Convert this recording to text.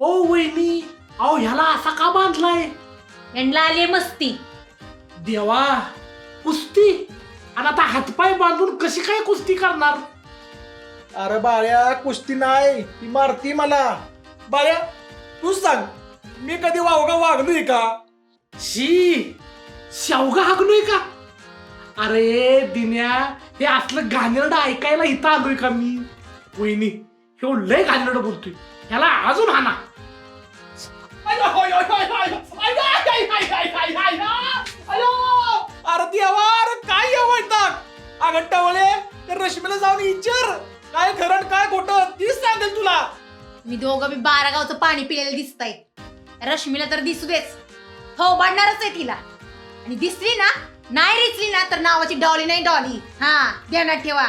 वहिनी अहो ह्याला असा का बांधलाय? यांना आली मस्ती. देवा कुस्ती? आणि आता हातपाय बांधून कशी काय कुस्ती करणार? अरे बाळ्या कुस्ती नाही ती मारती मला. बाळ्या तूच सांग मी कधी वावगा वागलोय का? शी शेवगा हागलोय का? अरे दिन्या हे असलं घाणेरडं ऐकायला इथं आलोय का मी? वहिनी हे लय घाणेरडं बोलतोय ह्याला अजून हाना अरे देवा अरे काय आवडतात अगं टवळे तर रश्मीला जाऊन विचार काय खरं काय खोटं तीच सांगेल तुला मी दोघं बी बारा गावचं पाणी पिलेलं दिसतंय रश्मीला तर दिसू देच हो बांधणारच आहे तिला आणि दिसली ना नाही रिचली ना तर नावाची डॉली नाही डॉली हा ध्यानात ठेवा